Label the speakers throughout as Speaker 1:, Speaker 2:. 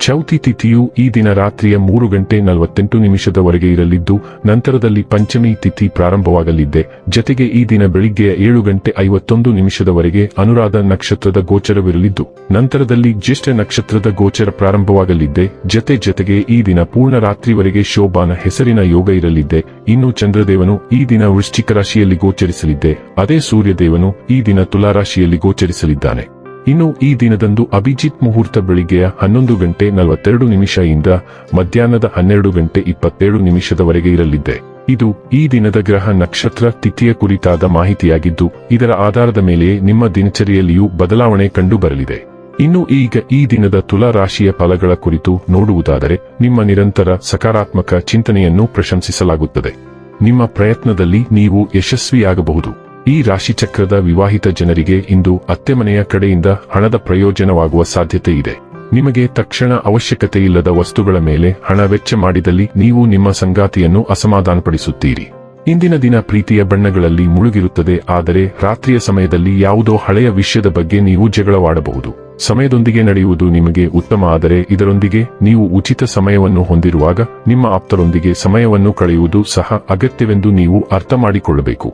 Speaker 1: ಚೌತಿ ತಿಥಿಯು ಈ ದಿನ ರಾತ್ರಿಯ ಮೂರು ಗಂಟೆ ನಲವತ್ತೆಂಟು ನಿಮಿಷದವರೆಗೆ ಇರಲಿದ್ದು, ನಂತರದಲ್ಲಿ ಪಂಚಮಿ ತಿಥಿ ಪ್ರಾರಂಭವಾಗಲಿದ್ದೆ. ಜತೆಗೆ ಈ ದಿನ ಬೆಳಿಗ್ಗೆಯ ಏಳು ಗಂಟೆ ಐವತ್ತೊಂದು ನಿಮಿಷದವರೆಗೆ ಅನುರಾಧ ನಕ್ಷತ್ರದ ಗೋಚರವಿರಲಿದ್ದು, ನಂತರದಲ್ಲಿ ಜ್ಯೇಷ್ಠ ನಕ್ಷತ್ರದ ಗೋಚರ ಪ್ರಾರಂಭವಾಗಲಿದ್ದೆ. ಜತೆ ಜತೆಗೆ ಈ ದಿನ ಪೂರ್ಣ ರಾತ್ರಿವರೆಗೆ ಶೋಭಾನ ಹೆಸರಿನ ಯೋಗ ಇರಲಿದ್ದೆ. ಇನ್ನು ಚಂದ್ರದೇವನು ಈ ದಿನ ವೃಶ್ಚಿಕ ರಾಶಿಯಲ್ಲಿ ಗೋಚರಿಸಲಿದ್ದೆ. ಅದೇ ಸೂರ್ಯದೇವನು ಈ ದಿನ ತುಲಾರಾಶಿಯಲ್ಲಿ ಗೋಚರಿಸಲಿದ್ದಾನೆ. ಇನ್ನು ಈ ದಿನದಂದು ಅಭಿಜಿತ್ ಮುಹೂರ್ತ ಬೆಳಿಗ್ಗೆಯ ಹನ್ನೊಂದು ಗಂಟೆ ನಲವತ್ತೆರಡು ನಿಮಿಷದಿಂದ ಮಧ್ಯಾಹ್ನದ ಹನ್ನೆರಡು ಗಂಟೆ ಇಪ್ಪತ್ತೇಳು ನಿಮಿಷದವರೆಗೆ ಇರಲಿದೆ. ಇದು ಈ ದಿನದ ಗ್ರಹ ನಕ್ಷತ್ರ ತಿಥಿಯ ಕುರಿತಾದ ಮಾಹಿತಿಯಾಗಿದ್ದು, ಇದರ ಆಧಾರದ ಮೇಲೆ ನಿಮ್ಮ ದಿನಚರಿಯಲ್ಲಿಯೂ ಬದಲಾವಣೆ ಕಂಡುಬರಲಿದೆ. ಇನ್ನು ಈಗ ಈ ದಿನದ ತುಲಾ ರಾಶಿಯ ಫಲಗಳ ಕುರಿತು ನೋಡುವುದಾದರೆ, ನಿಮ್ಮ ನಿರಂತರ ಸಕಾರಾತ್ಮಕ ಚಿಂತನೆಯನ್ನು ಪ್ರಶಂಸಿಸಲಾಗುತ್ತದೆ. ನಿಮ್ಮ ಪ್ರಯತ್ನದಲ್ಲಿ ನೀವು ಯಶಸ್ವಿಯಾಗಬಹುದು. ಈ ರಾಶಿಚಕ್ರದ ವಿವಾಹಿತ ಜನರಿಗೆ ಇಂದು ಅತ್ತೆಮನೆಯ ಕಡೆಯಿಂದ ಹಣದ ಪ್ರಯೋಜನವಾಗುವ ಸಾಧ್ಯತೆ ಇದೆ. ನಿಮಗೆ ತಕ್ಷಣ ಅವಶ್ಯಕತೆ ಇಲ್ಲದ ವಸ್ತುಗಳ ಮೇಲೆ ಹಣ ವೆಚ್ಚ ಮಾಡಿದಲ್ಲಿ ನೀವು ನಿಮ್ಮ ಸಂಗಾತಿಯನ್ನು ಅಸಮಾಧಾನಪಡಿಸುತ್ತೀರಿ. ಇಂದಿನ ದಿನ ಪ್ರೀತಿಯ ಬಣ್ಣಗಳಲ್ಲಿ ಮುಳುಗಿರುತ್ತದೆ, ಆದರೆ ರಾತ್ರಿಯ ಸಮಯದಲ್ಲಿ ಯಾವುದೋ ಹಳೆಯ ವಿಷಯದ ಬಗ್ಗೆ ನೀವು ಜಗಳವಾಡಬಹುದು. ಸಮಯದೊಂದಿಗೆ ನಡೆಯುವುದು ನಿಮಗೆ ಉತ್ತಮ, ಆದರೆ ಇದರೊಂದಿಗೆ ನೀವು ಉಚಿತ ಸಮಯವನ್ನು ಹೊಂದಿರುವಾಗ ನಿಮ್ಮ ಆಪ್ತರೊಂದಿಗೆ ಸಮಯವನ್ನು ಕಳೆಯುವುದು ಸಹ ಅಗತ್ಯವೆಂದು ನೀವು ಅರ್ಥ ಮಾಡಿಕೊಳ್ಳಬೇಕು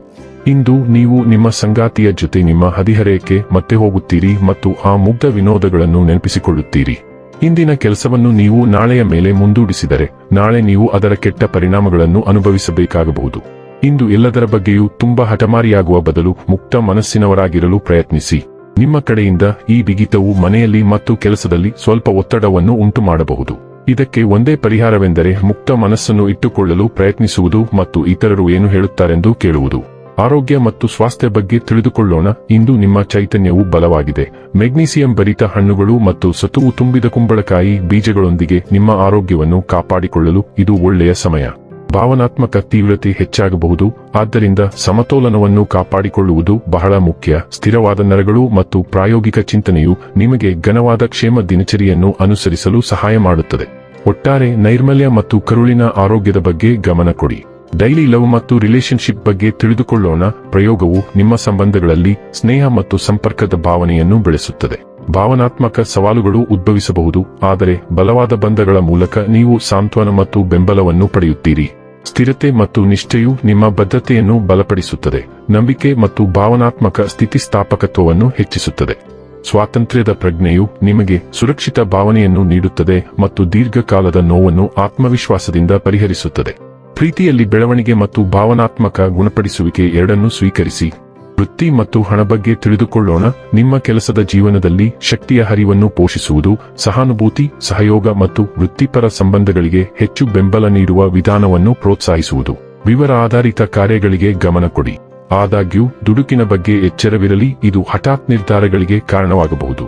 Speaker 1: ಇಂದು ನೀವು ನಿಮ್ಮ ಸಂಗಾತಿಯ ಜೊತೆ ನಿಮ್ಮ ಹದಿಹರೆಯಕ್ಕೆ ಮತ್ತೆ ಹೋಗುತ್ತೀರಿ ಮತ್ತು ಆ ಮುಗ್ಧ ವಿನೋದಗಳನ್ನು ನೆನಪಿಸಿಕೊಳ್ಳುತ್ತೀರಿ. ಇಂದಿನ ಕೆಲಸವನ್ನು ನೀವು ನಾಳೆಯ ಮೇಲೆ ಮುಂದೂಡಿಸಿದರೆ ನಾಳೆ ನೀವು ಅದರ ಕೆಟ್ಟ ಪರಿಣಾಮಗಳನ್ನು ಅನುಭವಿಸಬೇಕಾಗಬಹುದು. ಇಂದು ಎಲ್ಲದರ ಬಗ್ಗೆಯೂ ತುಂಬಾ ಹಠಮಾರಿಯಾಗುವ ಬದಲು ಮುಕ್ತ ಮನಸ್ಸಿನವರಾಗಿರಲು ಪ್ರಯತ್ನಿಸಿ. ನಿಮ್ಮ ಕಡೆಯಿಂದ ಈ ಬಿಗಿತವು ಮನೆಯಲ್ಲಿ ಮತ್ತು ಕೆಲಸದಲ್ಲಿ ಸ್ವಲ್ಪ ಒತ್ತಡವನ್ನು ಉಂಟು ಮಾಡಬಹುದು ಇದಕ್ಕೆ ಒಂದೇ ಪರಿಹಾರವೆಂದರೆ ಮುಕ್ತ ಮನಸ್ಸನ್ನು ಇಟ್ಟುಕೊಳ್ಳಲು ಪ್ರಯತ್ನಿಸುವುದು ಮತ್ತು ಇತರರು ಏನು ಹೇಳುತ್ತಾರೆಂದು ಕೇಳುವುದು. ಆರೋಗ್ಯ ಮತ್ತು ಸ್ವಾಸ್ಥ್ಯ ಬಗ್ಗೆ ತಿಳಿದುಕೊಳ್ಳೋಣ. ಇಂದು ನಿಮ್ಮ ಚೈತನ್ಯವು ಬಲವಾಗಿದೆ. ಮೆಗ್ನೀಸಿಯಂ ಭರಿತ ಹಣ್ಣುಗಳು ಮತ್ತು ಸತುವು ತುಂಬಿದ ಕುಂಬಳಕಾಯಿ ಬೀಜಗಳೊಂದಿಗೆ ನಿಮ್ಮ ಆರೋಗ್ಯವನ್ನು ಕಾಪಾಡಿಕೊಳ್ಳಲು ಇದು ಒಳ್ಳೆಯ ಸಮಯ. ಭಾವನಾತ್ಮಕ ತೀವ್ರತೆ ಹೆಚ್ಚಾಗಬಹುದು, ಆದ್ದರಿಂದ ಸಮತೋಲನವನ್ನು ಕಾಪಾಡಿಕೊಳ್ಳುವುದು ಬಹಳ ಮುಖ್ಯ. ಸ್ಥಿರವಾದ ನರಗಳು ಮತ್ತು ಪ್ರಾಯೋಗಿಕ ಚಿಂತನೆಯು ನಿಮಗೆ ಘನವಾದ ಕ್ಷೇಮ ದಿನಚರಿಯನ್ನು ಅನುಸರಿಸಲು ಸಹಾಯ ಮಾಡುತ್ತದೆ. ಒಟ್ಟಾರೆ ನೈರ್ಮಲ್ಯ ಮತ್ತು ಕರುಳಿನ ಆರೋಗ್ಯದ ಬಗ್ಗೆ ಗಮನ ಕೊಡಿ. ಡೈಲಿ ಲವ್ ಮತ್ತು ರಿಲೇಶನ್ಶಿಪ್ ಬಗ್ಗೆ ತಿಳಿದುಕೊಳ್ಳೋಣ. ಪ್ರಯೋಗವು ನಿಮ್ಮ ಸಂಬಂಧಗಳಲ್ಲಿ ಸ್ನೇಹ ಮತ್ತು ಸಂಪರ್ಕದ ಭಾವನೆಯನ್ನು ಬೆಳೆಸುತ್ತದೆ. ಭಾವನಾತ್ಮಕ ಸವಾಲುಗಳು ಉದ್ಭವಿಸಬಹುದು, ಆದರೆ ಬಲವಾದ ಬಂಧಗಳ ಮೂಲಕ ನೀವು ಸಾಂತ್ವನ ಮತ್ತು ಬೆಂಬಲವನ್ನು ಪಡೆಯುತ್ತೀರಿ. ಸ್ಥಿರತೆ ಮತ್ತು ನಿಷ್ಠೆಯು ನಿಮ್ಮ ಬದ್ಧತೆಯನ್ನು ಬಲಪಡಿಸುತ್ತದೆ. ನಂಬಿಕೆ ಮತ್ತು ಭಾವನಾತ್ಮಕ ಸ್ಥಿತಿಸ್ಥಾಪಕತ್ವವನ್ನು ಹೆಚ್ಚಿಸುತ್ತದೆ. ಸ್ವಾತಂತ್ರ್ಯದ ಪ್ರಜ್ಞೆಯು ನಿಮಗೆ ಸುರಕ್ಷಿತ ಭಾವನೆಯನ್ನು ನೀಡುತ್ತದೆ ಮತ್ತು ದೀರ್ಘಕಾಲದ ನೋವನ್ನು ಆತ್ಮವಿಶ್ವಾಸದಿಂದ ಪರಿಹರಿಸುತ್ತದೆ. ಪ್ರೀತಿಯಲ್ಲಿ ಬೆಳವಣಿಗೆ ಮತ್ತು ಭಾವನಾತ್ಮಕ ಗುಣಪಡಿಸುವಿಕೆ ಎರಡನ್ನೂ ಸ್ವೀಕರಿಸಿ. ವೃತ್ತಿ ಮತ್ತು ಹಣ ಬಗ್ಗೆ ತಿಳಿದುಕೊಳ್ಳೋಣ. ನಿಮ್ಮ ಕೆಲಸದ ಜೀವನದಲ್ಲಿ ಶಕ್ತಿಯ ಹರಿವನ್ನು ಪೋಷಿಸುವುದು, ಸಹಾನುಭೂತಿ, ಸಹಯೋಗ ಮತ್ತು ವೃತ್ತಿಪರ ಸಂಬಂಧಗಳಿಗೆ ಹೆಚ್ಚು ಬೆಂಬಲ ನೀಡುವ ವಿಧಾನವನ್ನು ಪ್ರೋತ್ಸಾಹಿಸುವುದು. ವಿವರ ಆಧಾರಿತ ಕಾರ್ಯಗಳಿಗೆ ಗಮನ ಕೊಡಿ. ಆದಾಗ್ಯೂ, ದುಡುಕಿನ ಬಗ್ಗೆ ಎಚ್ಚರವಿರಲಿ, ಇದು ಹಠಾತ್ ನಿರ್ಧಾರಗಳಿಗೆ ಕಾರಣವಾಗಬಹುದು.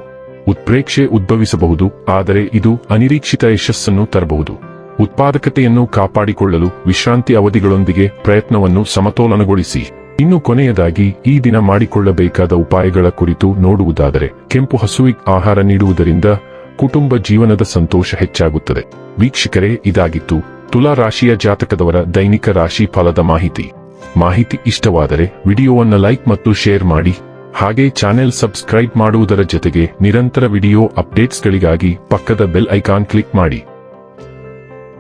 Speaker 1: ಉತ್ಪ್ರೇಕ್ಷೆ ಉದ್ಭವಿಸಬಹುದು, ಆದರೆ ಇದು ಅನಿರೀಕ್ಷಿತ ಯಶಸ್ಸನ್ನು ತರಬಹುದು. ಉತ್ಪಾದಕತೆಯನ್ನು ಕಾಪಾಡಿಕೊಳ್ಳಲು ವಿಶ್ರಾಂತಿ ಅವಧಿಗಳೊಂದಿಗೆ ಪ್ರಯತ್ನವನ್ನು ಸಮತೋಲನಗೊಳಿಸಿ. ಇನ್ನು ಕೊನೆಯದಾಗಿ, ಈ ದಿನ ಮಾಡಿಕೊಳ್ಳಬೇಕಾದ ಉಪಾಯಗಳ ಕುರಿತು ನೋಡುವುದಾದರೆ, ಕೆಂಪು ಹಸುವಿಗೆ ಆಹಾರ ನೀಡುವುದರಿಂದ ಕುಟುಂಬ ಜೀವನದ ಸಂತೋಷ ಹೆಚ್ಚಾಗುತ್ತದೆ. ವೀಕ್ಷಕರೇ, ಇದಾಗಿತ್ತು ತುಲಾ ರಾಶಿಯ ಜಾತಕದವರ ದೈನಿಕ ರಾಶಿ ಫಲದ ಮಾಹಿತಿ. ಮಾಹಿತಿ ಇಷ್ಟವಾದರೆ ವಿಡಿಯೋವನ್ನ ಲೈಕ್ ಮತ್ತು ಶೇರ್ ಮಾಡಿ, ಹಾಗೆ ಚಾನೆಲ್ ಸಬ್ಸ್ಕ್ರೈಬ್ ಮಾಡುವುದರ ಜೊತೆಗೆ ನಿರಂತರ ವಿಡಿಯೋ ಅಪ್ಡೇಟ್ಸ್ಗಳಿಗಾಗಿ ಪಕ್ಕದ ಬೆಲ್ ಐಕಾನ್ ಕ್ಲಿಕ್ ಮಾಡಿ.